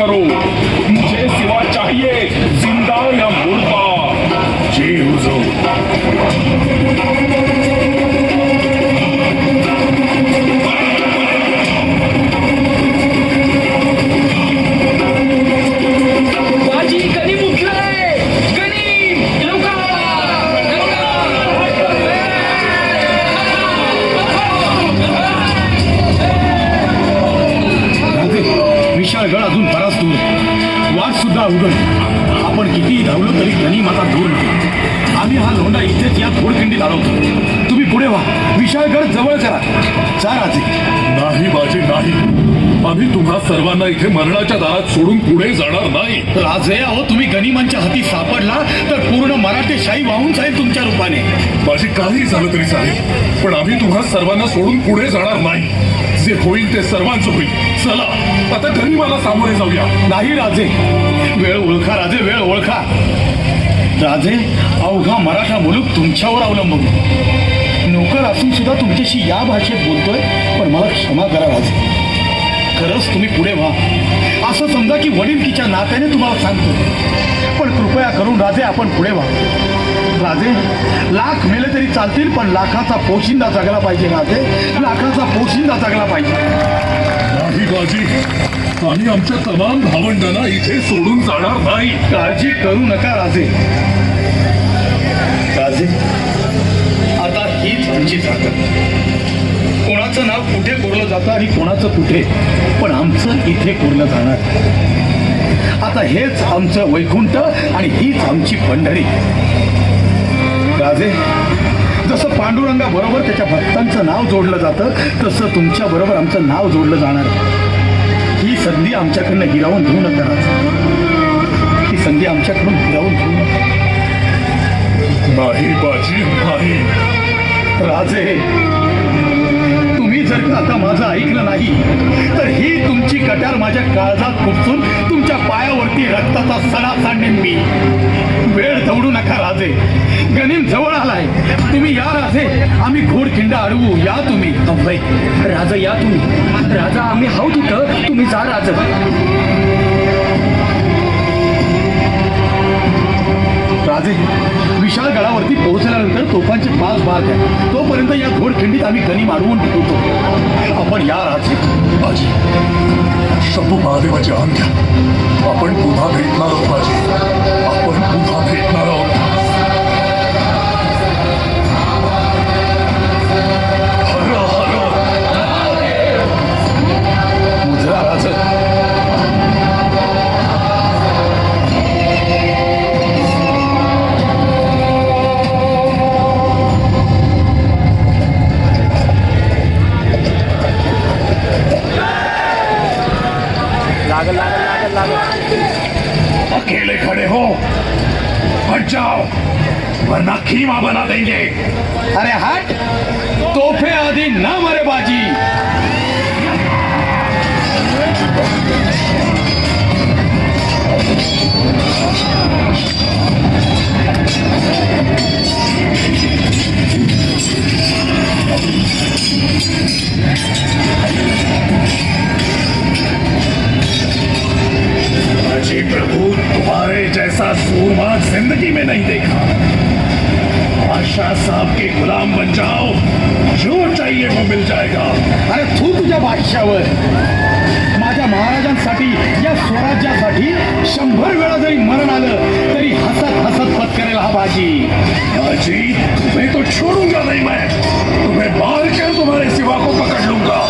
करो। मुझे सिवा चाहिए जिंदा या मुर्दा। जी हुजूर। विशाळगड अजून बराच दूर. वाट सुद्धा उघड. आपण कितीही धावलो तरी गणी माता दूर नाही. आम्ही हा लोंढा इथेच या घोडखिंडीत अडवतो तुम्ही पुढे व्हा. विशाळगड जवळ करा. जा राजे. नाही बाजी नाही. आम्ही तुम्हा सर्वांना इथे मरणाच्या दारात सोडून पुढे जाणार नाही. राजे अहो तुम्ही गनिमांच्या हाती सापडला तर पूर्ण मराठेशाही वाहून जाईल तुमच्या रूपाने. माझी काही झालं तरी चालेल. पण आम्ही तुम्हा सर्वांना सोडून पुढे जाणार नाही. जे होईल ते सर्वांचं होईल. चला आता घरी मला सामोरे जाऊया. नाही राजे. वेळ ओळखा राजे वेळ ओळखा. राजे अवघा मराठा मुलूक तुमच्यावर अवलंबून नोकर असून सुद्धा तुमच्याशी या भाषेत बोलतोय पण मला क्षमा करा राजे. खरंच तुम्ही पुढे व्हा. असं समजा की वडील तिच्या नात्याने तुम्हाला सांगतो पण कृपया करून राजे आपण पुढे व्हा. राजे. लाख मेले तरी चालतील पण लाखाचा पोशिंदा जगला पाहिजे राजे. लाखाचा पोशिंदा जगला पाहिजे. नाही बाजी आम्ही आमच्या तमाम भावंडांना इथे सोडून जाणार नाही. काळजी करू नका राजे. राजे आता हीच आमची ताकद. कोणाचं नाव कुठे कोरलं जातं आणि कोणाचं कुठे पण आमचं इथे कोरलं जाणार. आता हेच आमचं वैकुंठ आणि हीच आमची पंढरी. राजे जसं पांडुरंगा बरोबर त्याच्या भक्तांचं नाव जोडलं जातं तसं तुमच्या बरोबर आमचं नाव जोडलं जाणार ही संधी आमच्याकडनं हिरावून घेऊ नका राजे. ही संधी आमच्याकडून हिरावून घेऊ नका. नाही बाजी नाही. राजे तुम्ही जर का आता माझं ऐकलं नाही तर ही तुमची कटार माझ्या काळजात खुपसून तुमच्या पायावरती रक्ताचा सडा सांडेन मी. वेळ दौडू नका राजे. गनिम जवळ आलाय. तुम्ही या राजे. आम्ही घोडखिंड अडवू. या तुम्ही. अभय राजा या तुम्ही. राजा आम्ही हाऊ तिथं तुम्ही जा राजा. राजे विशाळ गडावरती पोहोचल्यानंतर तोफांचे पाच भाग आहे तोपर्यंत या घोडखिंडीत आम्ही गनिम अडवून ठेवतो आपण या राजे. बाजी शंभू महादेवाची आण घ्या आपण पुन्हा भेटणार बाजी. हट जाओ वरना खीमा बना देंगे अरे हट तोफे आधी ना मरे बाजी ऐसा सूरमा ज़िंदगी में नहीं देखा। बादशाह साहब के गुलाम बन जाओ। जो चाहिए वो मिल जाएगा। अरे तू तुझ्या बादशाह माझ्या महाराजांसाठी या स्वराज्यासाठी शंभर वेळा जरी मरण आलं तरी हसत हसत पत्करेल हा बाजी. बाजी तुम्हें तो छोड़ूँगा नहीं मैं। तुम्हें बाल के तुम्हारे सिवा को पकड़ लूँगा।